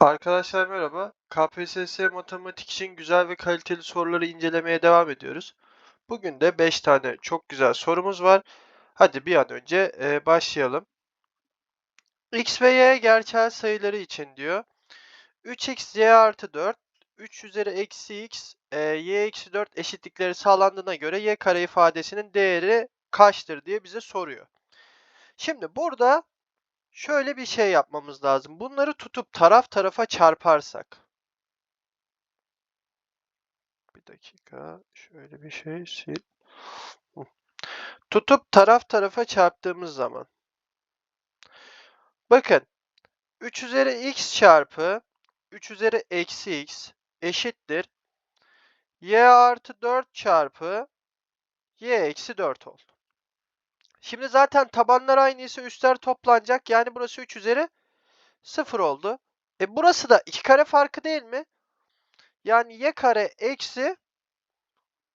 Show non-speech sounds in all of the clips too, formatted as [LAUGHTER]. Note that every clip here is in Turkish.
Arkadaşlar merhaba. KPSS matematik için güzel ve kaliteli soruları incelemeye devam ediyoruz. Bugün de 5 tane çok güzel sorumuz var. Hadi bir an önce e, başlayalım. X ve Y gerçel sayıları için diyor. 3x y artı 4, 3 üzeri eksi x, e, y eksi 4 eşitlikleri sağlandığına göre y kare ifadesinin değeri kaçtır diye bize soruyor. Şimdi burada şöyle bir şey yapmamız lazım. Bunları tutup taraf tarafa çarparsak. Bir dakika. Şöyle bir şey sil. Tutup taraf tarafa çarptığımız zaman. Bakın. 3 üzeri x çarpı 3 üzeri eksi x eşittir. y artı 4 çarpı y eksi 4 oldu. Şimdi zaten tabanlar aynıysa üstler toplanacak. Yani burası 3 üzeri 0 oldu. E burası da 2 kare farkı değil mi? Yani y kare eksi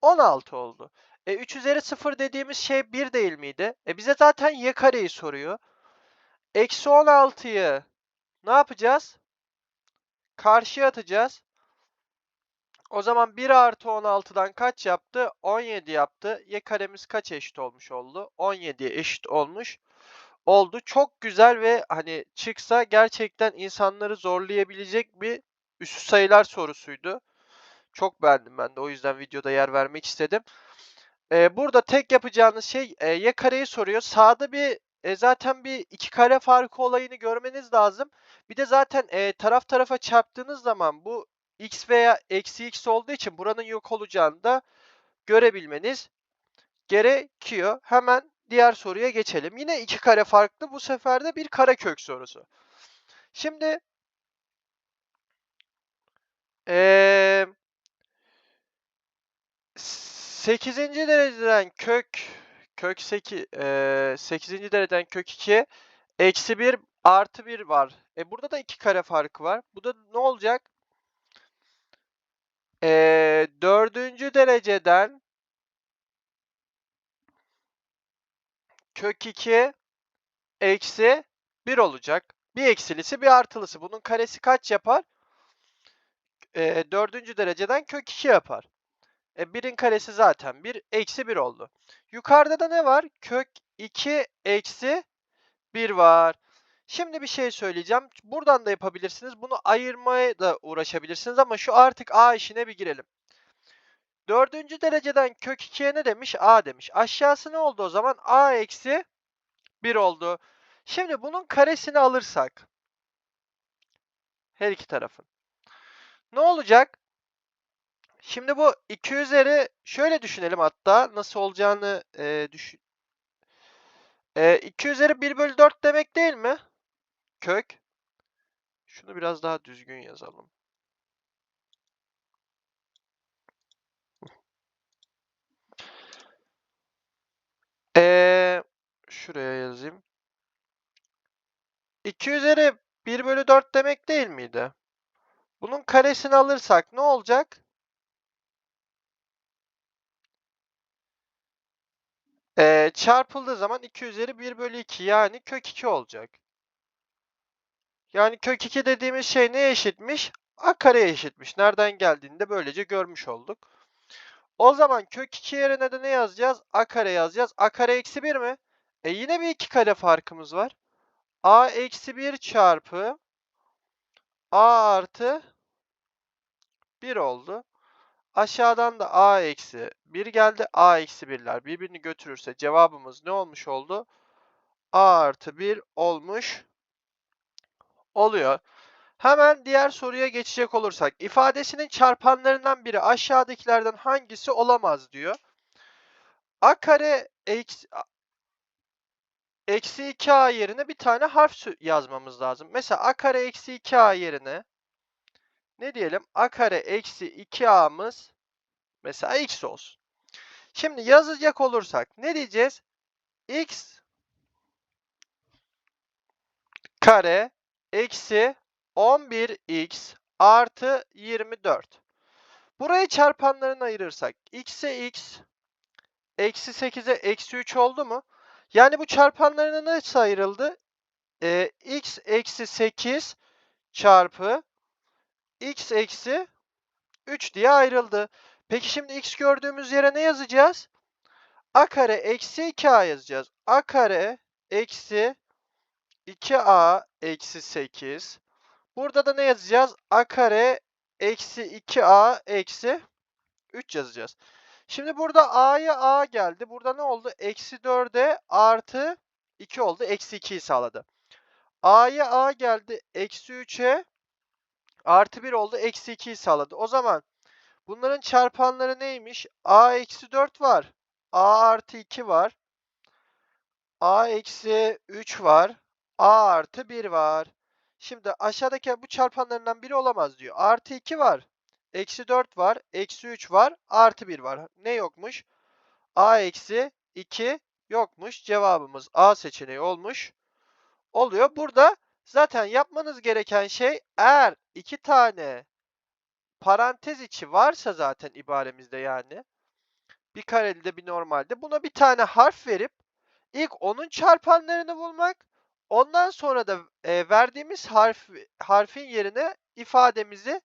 16 oldu. E 3 üzeri 0 dediğimiz şey 1 değil miydi? E bize zaten y kareyi soruyor. Eksi 16'yı ne yapacağız? Karşıya atacağız. O zaman 1 artı 16'dan kaç yaptı? 17 yaptı. Y karemiz kaç eşit olmuş oldu? 17'ye eşit olmuş oldu. Çok güzel ve hani çıksa gerçekten insanları zorlayabilecek bir üstü sayılar sorusuydu. Çok beğendim ben de o yüzden videoda yer vermek istedim. Ee, burada tek yapacağınız şey e, y kareyi soruyor. Sağda bir e, zaten bir iki kare farkı olayını görmeniz lazım. Bir de zaten e, taraf tarafa çarptığınız zaman bu x veya eksi x olduğu için buranın yok olacağını da görebilmeniz gerekiyor. Hemen diğer soruya geçelim. Yine iki kare farklı. Bu sefer de bir karekök sorusu. Şimdi ee, 8. dereceden kök kök 8 e, 8. dereceden kök 2 eksi 1 artı 1 var. E burada da iki kare farkı var. Bu da ne olacak? E, 4. dereceden kök 2 eksi 1 olacak. Bir eksilisi bir artılısı. Bunun karesi kaç yapar? E, 4. dereceden kök 2 yapar. E, 1'in karesi zaten 1. Eksi 1 oldu. Yukarıda da ne var? Kök 2 eksi 1 var. Şimdi bir şey söyleyeceğim. Buradan da yapabilirsiniz. Bunu ayırmaya da uğraşabilirsiniz ama şu artık a işine bir girelim. Dördüncü dereceden kök 2'ye ne demiş? a demiş. Aşağısı ne oldu o zaman? a eksi 1 oldu. Şimdi bunun karesini alırsak. Her iki tarafın. Ne olacak? Şimdi bu 2 üzeri şöyle düşünelim hatta nasıl olacağını e, düşün. E, 2 üzeri 1 bölü 4 demek değil mi? Kök. Şunu biraz daha düzgün yazalım. E, şuraya yazayım. 2 üzeri 1 bölü 4 demek değil miydi? Bunun karesini alırsak ne olacak? Ee, çarpıldığı zaman 2 üzeri 1 bölü 2 yani kök 2 olacak. Yani kök 2 dediğimiz şey neye eşitmiş? A kareye eşitmiş. Nereden geldiğini de böylece görmüş olduk. O zaman kök 2 yerine de ne yazacağız? A kare yazacağız. A kare eksi 1 mi? E yine bir 2 kare farkımız var. A eksi 1 çarpı A artı 1 oldu. Aşağıdan da a eksi 1 geldi. a eksi 1'ler birbirini götürürse cevabımız ne olmuş oldu? a artı 1 olmuş oluyor. Hemen diğer soruya geçecek olursak. ifadesinin çarpanlarından biri aşağıdakilerden hangisi olamaz diyor. a kare eksi, eksi 2a yerine bir tane harf yazmamız lazım. Mesela a kare eksi 2a yerine ne diyelim? a kare eksi 2a'mız mesela x olsun. Şimdi yazacak olursak ne diyeceğiz? x kare eksi 11x artı 24. Burayı çarpanlarına ayırırsak x'e x eksi 8'e eksi 3 oldu mu? Yani bu çarpanlarına nasıl ayrıldı? Ee, x eksi 8 çarpı x eksi 3 diye ayrıldı. Peki şimdi x gördüğümüz yere ne yazacağız? a kare eksi 2a yazacağız. a kare eksi 2a eksi 8. Burada da ne yazacağız? a kare eksi 2a eksi 3 yazacağız. Şimdi burada a'ya a geldi. Burada ne oldu? Eksi 4'e artı 2 oldu. Eksi 2'yi sağladı. a'ya a geldi. Eksi 3'e artı 1 oldu. Eksi 2'yi sağladı. O zaman bunların çarpanları neymiş? a eksi 4 var. a artı 2 var. a eksi 3 var. A artı 1 var. Şimdi aşağıdaki bu çarpanlarından biri olamaz diyor. Artı 2 var. Eksi 4 var. Eksi 3 var. Artı 1 var. Ne yokmuş? A eksi 2 yokmuş. Cevabımız A seçeneği olmuş. Oluyor. Burada zaten yapmanız gereken şey eğer iki tane parantez içi varsa zaten ibaremizde yani bir kareli de bir normalde buna bir tane harf verip ilk onun çarpanlarını bulmak ondan sonra da e, verdiğimiz harf harfin yerine ifademizi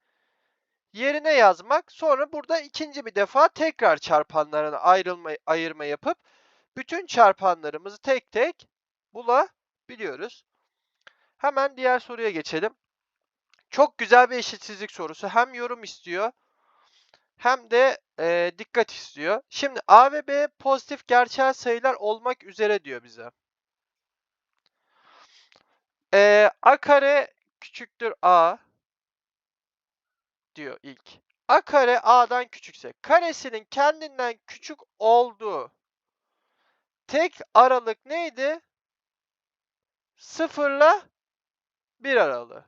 yerine yazmak. Sonra burada ikinci bir defa tekrar çarpanlarına ayrılma, ayırma yapıp bütün çarpanlarımızı tek tek bulabiliyoruz. Hemen diğer soruya geçelim. Çok güzel bir eşitsizlik sorusu. Hem yorum istiyor hem de e, dikkat istiyor. Şimdi A ve B pozitif gerçel sayılar olmak üzere diyor bize. E, A kare küçüktür A diyor ilk. A kare A'dan küçükse karesinin kendinden küçük olduğu tek aralık neydi? Sıfırla bir aralığı.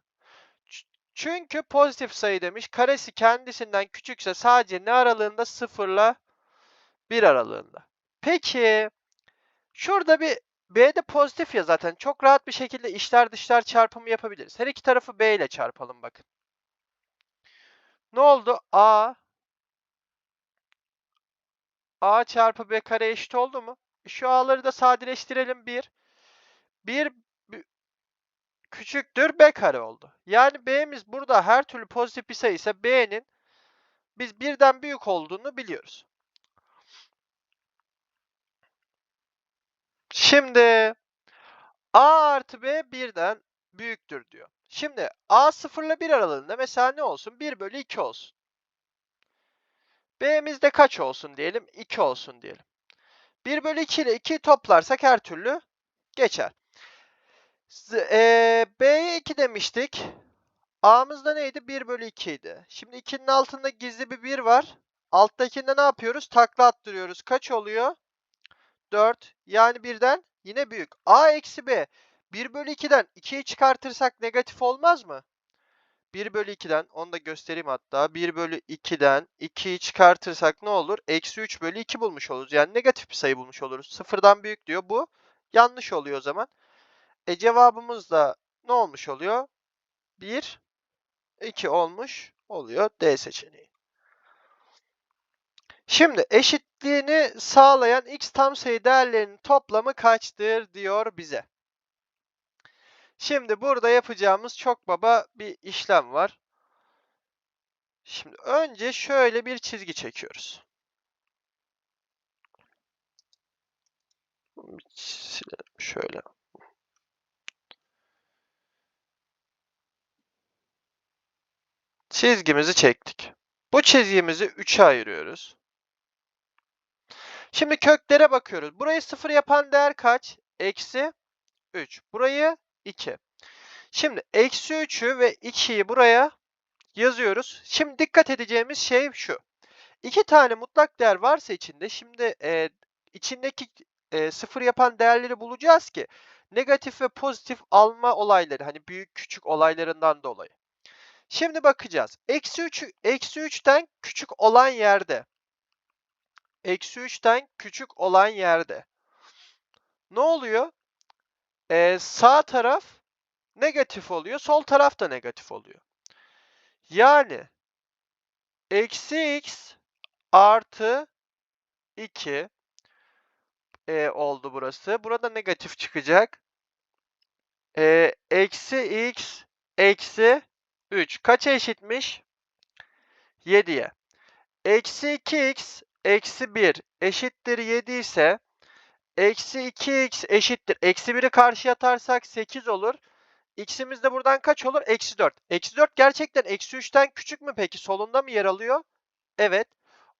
Çünkü pozitif sayı demiş. Karesi kendisinden küçükse sadece ne aralığında? Sıfırla bir aralığında. Peki şurada bir B'de pozitif ya zaten. Çok rahat bir şekilde içler dışlar çarpımı yapabiliriz. Her iki tarafı B ile çarpalım bakın. Ne oldu? A A çarpı B kare eşit oldu mu? Şu A'ları da sadeleştirelim. 1. 1 küçüktür B kare oldu. Yani B'miz burada her türlü pozitif bir sayı ise B'nin biz birden büyük olduğunu biliyoruz. Şimdi A artı B birden büyüktür diyor. Şimdi A 0 ile 1 aralığında mesela ne olsun? 1 bölü 2 olsun. B'mizde kaç olsun diyelim? 2 olsun diyelim. 1 bölü 2 ile 2'yi toplarsak her türlü geçer. E, B'ye 2 demiştik. A'mız da neydi? 1 bölü 2 idi. Şimdi 2'nin altında gizli bir 1 var. Alttakinde ne yapıyoruz? Takla attırıyoruz. Kaç oluyor? 4. Yani birden yine büyük. A eksi B. 1 bölü 2'den 2'yi çıkartırsak negatif olmaz mı? 1 bölü 2'den, onu da göstereyim hatta. 1 bölü 2'den 2'yi çıkartırsak ne olur? Eksi 3 bölü 2 bulmuş oluruz. Yani negatif bir sayı bulmuş oluruz. Sıfırdan büyük diyor. Bu yanlış oluyor o zaman. E cevabımız da ne olmuş oluyor? 1, 2 olmuş oluyor D seçeneği. Şimdi eşitliğini sağlayan x tam sayı değerlerinin toplamı kaçtır diyor bize. Şimdi burada yapacağımız çok baba bir işlem var. Şimdi önce şöyle bir çizgi çekiyoruz. Şöyle. Çizgimizi çektik. Bu çizgimizi 3'e ayırıyoruz. Şimdi köklere bakıyoruz. Burayı 0 yapan değer kaç? Eksi 3. Burayı 2. Şimdi eksi 3'ü ve 2'yi buraya yazıyoruz. Şimdi dikkat edeceğimiz şey şu. İki tane mutlak değer varsa içinde şimdi e, içindeki e, sıfır yapan değerleri bulacağız ki negatif ve pozitif alma olayları hani büyük küçük olaylarından dolayı. Şimdi bakacağız. Eksi 3, eksi 3'ten küçük olan yerde eksi 3'ten küçük olan yerde ne oluyor? Ee, sağ taraf negatif oluyor. Sol taraf da negatif oluyor. Yani eksi x artı 2 e, oldu burası. Burada negatif [LAUGHS] çıkacak. E, eksi x eksi 3 kaça eşitmiş? 7'ye. Eksi 2x eksi 1 eşittir 7 ise eksi 2x eşittir. Eksi 1'i karşıya atarsak 8 olur. X'imiz de buradan kaç olur? Eksi 4. Eksi 4 gerçekten eksi 3'ten küçük mü peki? Solunda mı yer alıyor? Evet.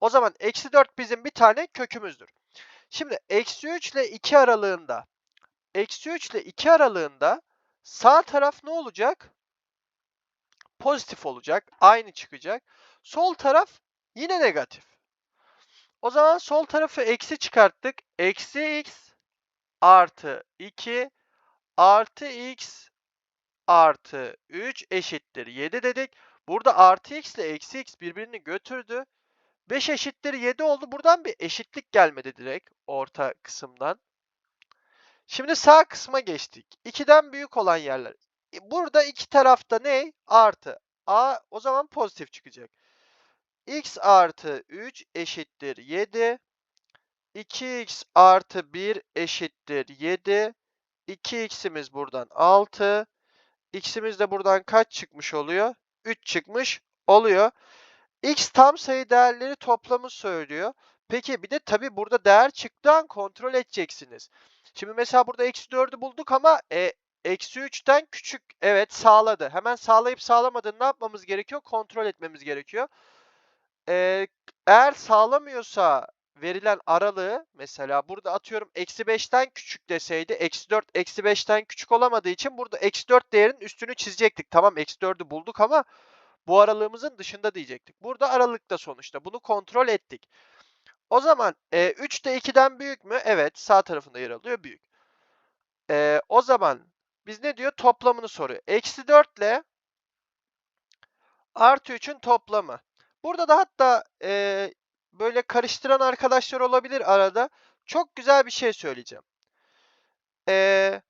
O zaman eksi 4 bizim bir tane kökümüzdür. Şimdi eksi 3 ile 2 aralığında eksi 3 ile 2 aralığında sağ taraf ne olacak? Pozitif olacak. Aynı çıkacak. Sol taraf yine negatif. O zaman sol tarafı eksi çıkarttık. Eksi x artı 2 artı x artı 3 eşittir 7 dedik. Burada artı x ile eksi x birbirini götürdü. 5 eşittir 7 oldu. Buradan bir eşitlik gelmedi direkt orta kısımdan. Şimdi sağ kısma geçtik. 2'den büyük olan yerler. E, Burada iki tarafta ne? Artı. A o zaman pozitif çıkacak. X artı 3 eşittir 7. 2x artı 1 eşittir 7. 2x'imiz buradan 6. x'imiz de buradan kaç çıkmış oluyor? 3 çıkmış oluyor. x tam sayı değerleri toplamı söylüyor. Peki bir de tabii burada değer çıktığı kontrol edeceksiniz. Şimdi mesela burada eksi 4'ü bulduk ama e, eksi 3'ten küçük. Evet sağladı. Hemen sağlayıp sağlamadığını ne yapmamız gerekiyor? Kontrol etmemiz gerekiyor. Eğer sağlamıyorsa verilen aralığı mesela burada atıyorum eksi 5'ten küçük deseydi eksi 4 eksi 5'ten küçük olamadığı için burada eksi 4 değerinin üstünü çizecektik. Tamam eksi 4'ü bulduk ama bu aralığımızın dışında diyecektik. Burada aralıkta sonuçta bunu kontrol ettik. O zaman e, 3 de 2'den büyük mü? Evet sağ tarafında yer alıyor büyük. E, o zaman biz ne diyor? Toplamını soruyor. Eksi 4 ile artı 3'ün toplamı. Burada da hatta e, böyle karıştıran arkadaşlar olabilir arada. Çok güzel bir şey söyleyeceğim. E,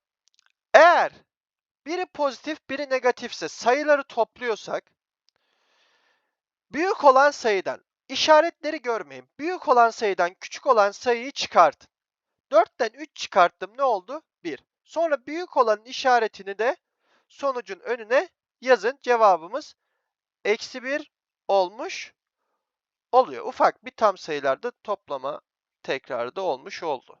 eğer biri pozitif, biri negatifse sayıları topluyorsak büyük olan sayıdan işaretleri görmeyin. Büyük olan sayıdan küçük olan sayıyı çıkartın. 4'ten 3 çıkarttım ne oldu? 1. Sonra büyük olanın işaretini de sonucun önüne yazın. Cevabımız eksi 1 olmuş oluyor. Ufak bir tam sayılarda toplama tekrarı da olmuş oldu.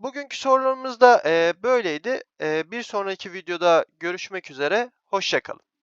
Bugünkü sorularımız da böyleydi. Bir sonraki videoda görüşmek üzere. Hoşçakalın.